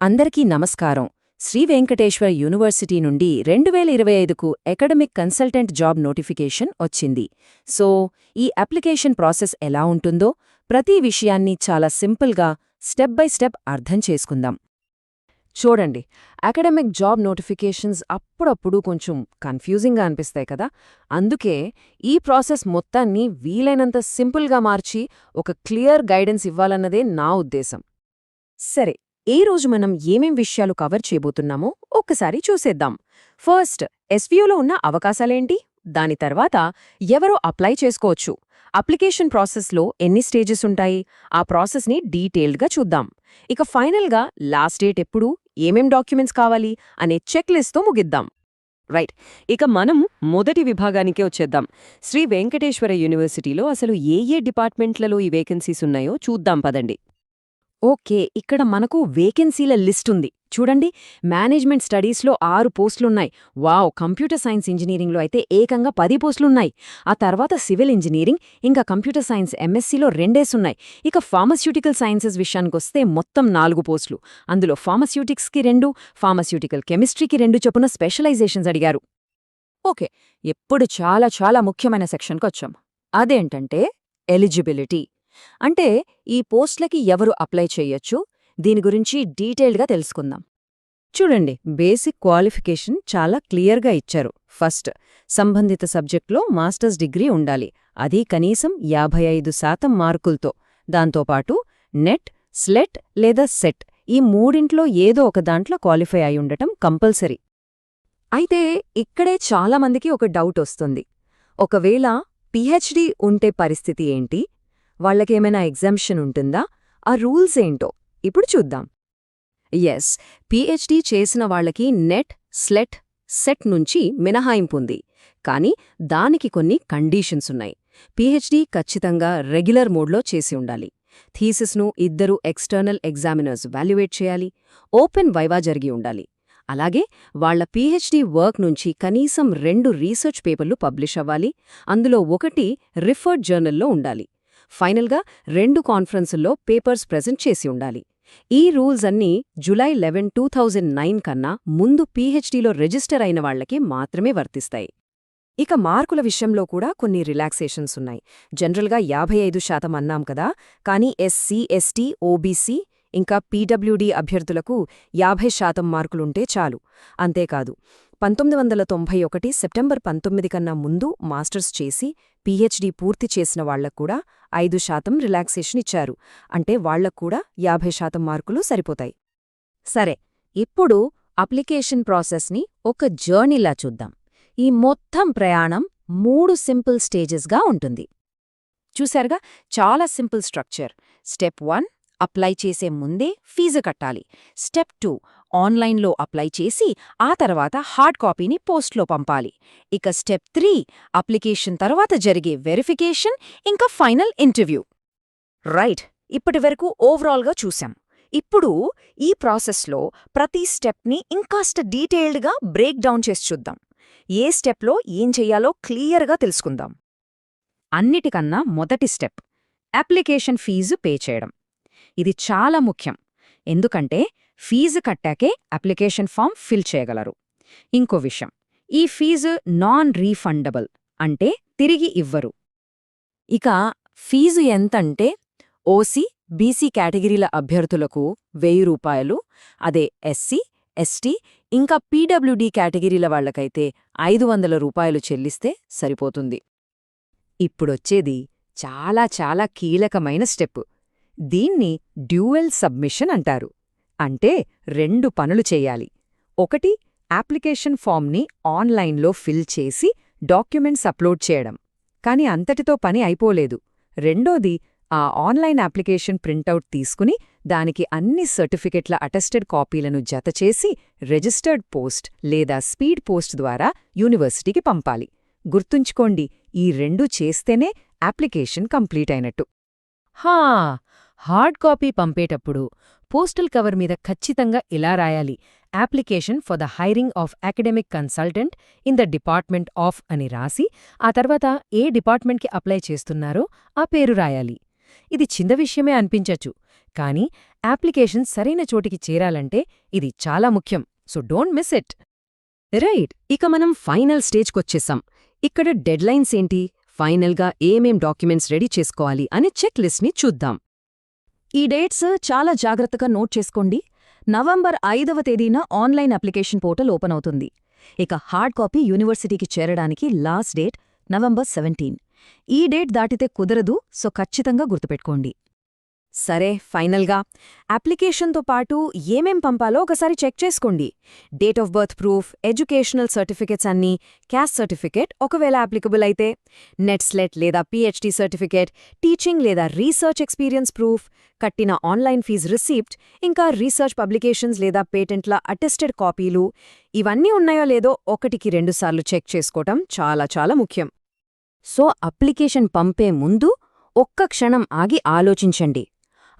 అందరికీ నమస్కారం. శ్రీ వెంకటేశ్వర యూనివర్సిటీ నుండి రెండు వేల ఇరవై ఐదుకు అకాడమిక్ కన్సల్టెంట్ జాబ్ నోటిఫికేషన్ వచ్చింది. సో ఈ అప్లికేషన్ ప్రాసెస్ ఎలా ఉంటుందో ప్రతి విషయాన్ని చాలా సింపుల్గా స్టెప్ బై స్టెప్ అర్థం చేసుకుందాం. చూడండి అకాడమిక్ జాబ్ నోటిఫికేషన్స్ అప్పుడప్పుడు కొంచెం కన్ఫ్యూజింగ్గా అనిపిస్తాయి కదా. అందుకే ఈ ప్రాసెస్ మొత్తాన్ని వీలైనంత సింపుల్గా మార్చి ఒక క్లియర్ గైడెన్స్ ఇవ్వాలన్నదే నా ఉద్దేశం. సరే ఏ రోజు మనం ఏమేం విషయాలు కవర్ చేయబోతున్నామో ఒక్కసారి చూసేద్దాం. ఫస్ట్ ఎస్వీయూలో ఉన్న అవకాశాలేంటి? దాని తర్వాత ఎవరో అప్లై చేసుకోవచ్చు. అప్లికేషన్ ప్రాసెస్లో ఎన్ని స్టేజెస్ ఉంటాయి? ఆ ప్రాసెస్ని డీటెయిల్డ్గా చూద్దాం. ఇక ఫైనల్గా లాస్ట్ డేట్ ఎప్పుడు? ఏమేం డాక్యుమెంట్స్ కావాలి? అనే చెక్ లిస్ట్తో ముగిద్దాం. రైట్. ఇక మనం మొదటి విభాగానికే వచ్చేద్దాం. శ్రీ వెంకటేశ్వర యూనివర్సిటీలో అసలు ఏ ఏ డిపార్ట్మెంట్లలో ఈ వేకెన్సీస్ ఉన్నాయో చూద్దాం పదండి. ఓకే ఇక్కడ మనకు వేకెన్సీల లిస్ట్ ఉంది చూడండి మేనేజ్మెంట్ స్టడీస్లో ఆరు పోస్టులున్నాయి. వావ్ కంప్యూటర్ సైన్స్ ఇంజనీరింగ్లో అయితే ఏకంగా పది పోస్టులున్నాయి. ఆ తర్వాత సివిల్ ఇంజనీరింగ్ ఇంకా కంప్యూటర్ సైన్స్ ఎంఎస్సీలో రెండేసున్నాయి. ఇక ఫార్మస్యూటికల్ సైన్సెస్ విషయానికొస్తే మొత్తం నాలుగు పోస్టులు. అందులో ఫార్మస్యూటిక్స్కి రెండు ఫార్మస్యూటికల్ కెమిస్ట్రీకి రెండు చొప్పున స్పెషలైజేషన్స్ అడిగారు. ఓకే ఎప్పుడు చాలా చాలా ముఖ్యమైన సెక్షన్కి వచ్చాం అదేంటంటే ఎలిజిబిలిటీ. అంటే ఈ పోస్ట్లకి ఎవరు అప్లై చేయొచ్చు? దీని గురించి డీటెయిల్డ్గా తెలుసుకుందాం. చూడండి బేసిక్ క్వాలిఫికేషన్ చాలా క్లియర్గా ఇచ్చారు. ఫస్ట్ సంబంధిత సబ్జెక్ట్లో మాస్టర్స్ డిగ్రీ ఉండాలి. అది కనీసం యాభై ఐదు శాతం మార్కులతో. దాంతోపాటు నెట్ స్లెట్ లేదా సెట్ ఈ మూడింట్లో ఏదో ఒక దాంట్లో క్వాలిఫై అయి ఉండటం కంపల్సరీ. అయితే ఇక్కడే చాలామందికి ఒక డౌట్ వస్తుంది. ఒకవేళ పిహెచ్డి ఉంటే పరిస్థితి ఏంటి? వాళ్ళకేమైనా ఎగ్జామ్షన్ ఉంటుందా? ఆ రూల్స్ ఏంటో? ఇప్పుడు చూద్దాం. ఎస్ పీహెచ్డీ చేసిన వాళ్ళకి నెట్ స్లెట్ సెట్ నుంచి మినహాయింపుంది. కానీ దానికి కొన్ని కండీషన్స్ ఉన్నాయి. పీహెచ్డీ ఖచ్చితంగా రెగ్యులర్ మోడ్లో చేసి ఉండాలి. థీసిస్ను ఇద్దరు ఎక్స్టర్నల్ ఎగ్జామినర్స్ వాల్యుయేట్ చేయాలి. ఓపెన్ వైవా జరిగి ఉండాలి. అలాగే వాళ్ళ పీహెచ్డీ వర్క్ నుంచి కనీసం రెండు రీసెర్చ్ పేపర్లు పబ్లిష్ అవ్వాలి. అందులో ఒకటి రిఫర్డ్ జర్నల్లో ఉండాలి. ఫైనల్గా రెండు కాన్ఫరెన్సుల్లో పేపర్స్ ప్రెజెంట్ చేసి ఉండాలి. ఈ రూల్స్ అన్నీ July eleven two thousand nine కన్నా ముందు పీహెచ్డీలో రిజిస్టర్ అయిన వాళ్ళకి మాత్రమే వర్తిస్తాయి. ఇక మార్కుల విషయంలో కూడా కొన్ని రిలాక్సేషన్స్ ఉన్నాయి. జనరల్గా యాభై ఐదు శాతం అన్నాం కదా కానీ ఎస్సీ ఎస్టీ ఓబీసీ ఇంకా పీడబ్ల్యూడీ అభ్యర్థులకు యాభై శాతం మార్కులుంటే చాలు. అంతేకాదు పంతొమ్మిది వందల తొంభై ఒకటి సెప్టెంబర్ పంతొమ్మిది కన్నా ముందు మాస్టర్స్ చేసి పీహెచ్డీ పూర్తి చేసిన వాళ్ళక్కూడా ఐదు శాతం రిలాక్సేషన్ ఇచ్చారు. అంటే వాళ్ళక్కూడా యాభై శాతం మార్కులు సరిపోతాయి. సరే ఇప్పుడు అప్లికేషన్ ప్రాసెస్ని ఒక జర్నీలా చూద్దాం. ఈ మొత్తం ప్రయాణం మూడు సింపుల్ స్టేజెస్గా ఉంటుంది. చూశారుగా? చాలా simple structure. Step one apply చేసే ముందే ఫీజు కట్టాలి. స్టెప్ టూ ఆన్లైన్లో అప్లై చేసి ఆ తర్వాత హార్డ్ కాపీని పోస్ట్లో పంపాలి. ఇక స్టెప్ త్రీ అప్లికేషన్ తర్వాత జరిగే వెరిఫికేషన్ ఇంకా ఫైనల్ ఇంటర్వ్యూ. రైట్ ఇప్పటివరకు ఓవరాల్గా చూశాం ఇప్పుడు ఈ ప్రాసెస్లో ప్రతి స్టెప్ని ఇంకాస్త డీటెయిల్డ్గా బ్రేక్ డౌన్ చేసి చూద్దాం. ఏ స్టెప్లో ఏం చెయ్యాలో క్లియర్గా తెలుసుకుందాం. అన్నిటికన్నా మొదటి స్టెప్ అప్లికేషన్ ఫీజు పే చేయడం. ఇది చాలా ముఖ్యం. ఎందుకంటే ఫీజు కట్టాకే అప్లికేషన్ ఫామ్ ఫిల్ చేయగలరు. ఇంకో విషయం ఈ ఫీజు నాన్ రీఫండబుల్ అంటే తిరిగి ఇవ్వరు. ఇక ఫీజు ఎంతంటే ఓసీ బీసీ కేటగిరీల అభ్యర్థులకు వెయ్యి రూపాయలు అదే ఎస్సీ ఎస్టీ ఇంకా పీడబ్ల్యూడీ కేటగిరీల వాళ్ళకైతే ఐదు వందల రూపాయలు చెల్లిస్తే సరిపోతుంది. ఇప్పుడొచ్చేది చాలా చాలా కీలకమైన స్టెప్ దీన్ని డ్యూయల్ సబ్మిషన్ అంటారు. అంటే రెండు పనులు చెయ్యాలి ఒకటి అప్లికేషన్ ఫామ్ని ఆన్లైన్లో ఫిల్ చేసి డాక్యుమెంట్స్ అప్లోడ్ చేయడం. కాని అంతటితో పని అయిపోలేదు. రెండోది ఆ ఆన్లైన్ అప్లికేషన్ ప్రింటౌట్ తీసుకుని దానికి అన్ని సర్టిఫికెట్ల అటెస్టెడ్ కాపీలను జతచేసి రిజిస్టర్డ్ పోస్ట్ లేదా స్పీడ్ పోస్ట్ ద్వారా యూనివర్సిటీకి పంపాలి. గుర్తుంచుకోండి ఈ రెండూ చేస్తేనే అప్లికేషన్ కంప్లీట్ అయినట్టు. హా! హార్డ్ కాపీ పంపేటప్పుడు పోస్టల్ కవర్ మీద ఖచ్చితంగా ఇలా రాయాలి. Application for the hiring of academic consultant in the department of అని రాసి ఆ తర్వాత ఏ డిపార్ట్మెంట్కి అప్లై చేస్తున్నారో ఆ పేరు రాయాలి. ఇది చిన్న విషయమే అనిపించచ్చు కానీ అప్లికేషన్ సరైన చోటికి చేరాలంటే ఇది చాలా ముఖ్యం so don't miss it. Right ఇక మనం ఫైనల్ స్టేజ్కొచ్చేసాం. ఇక్కడ డెడ్లైన్స్ ఏంటి? ఫైనల్గా ఏమేం డాక్యుమెంట్స్ రెడీ చేసుకోవాలి అనే చెక్ లిస్ట్ని చూద్దాం. ఈ డేట్స్ చాలా జాగ్రత్తగా నోట్ చేసుకోండి. నవంబర్ ఐదవ తేదీన ఆన్లైన్ అప్లికేషన్ పోర్టల్ ఓపెన్ అవుతుంది. ఇక హార్డ్ కాపీ యూనివర్సిటీకి చేరడానికి లాస్ట్ డేట్ నవంబర్ సెవెంటీన్. ఈ డేట్ దాటితే కుదరదు సో ఖచ్చితంగా గుర్తుపెట్టుకోండి. సరే ఫైనల్గా. అప్లికేషన్తో పాటు ఏమేం పంపాలో ఒకసారి చెక్ చేసుకోండి. Date of birth proof educational certificates అన్నీ క్యాస్ట్ సర్టిఫికేట్ ఒకవేళ అప్లికబుల్ అయితే. నెట్ స్లెట్ లేదా పీహెచ్డీ సర్టిఫికేట్ టీచింగ్ లేదా రీసెర్చ్ ఎక్స్పీరియన్స్ ప్రూఫ్ కట్టిన ఆన్లైన్ ఫీజ్ రిసీప్ట్ ఇంకా రీసెర్చ్ పబ్లికేషన్స్ లేదా పేటెంట్ల అటెస్టెడ్ కాపీలు. ఇవన్నీ ఉన్నాయో లేదో ఒకటికి రెండుసార్లు చెక్ చేసుకోవటం చాలా చాలా ముఖ్యం. సో అప్లికేషన్ పంపే ముందు ఒక్క క్షణం ఆగి ఆలోచించండి.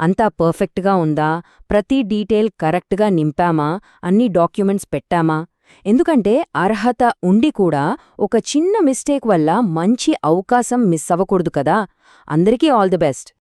అంతా పర్ఫెక్ట్గా ఉందా? ప్రతి డీటెయిల్ కరెక్ట్గా నింపామా? అన్ని డాక్యుమెంట్స్ పెట్టామా? ఎందుకంటే అర్హత ఉండి కూడా ఒక చిన్న మిస్టేక్ వల్ల మంచి అవకాశం మిస్ అవ్వకూడదు కదా? అందరికీ ఆల్ ది బెస్ట్.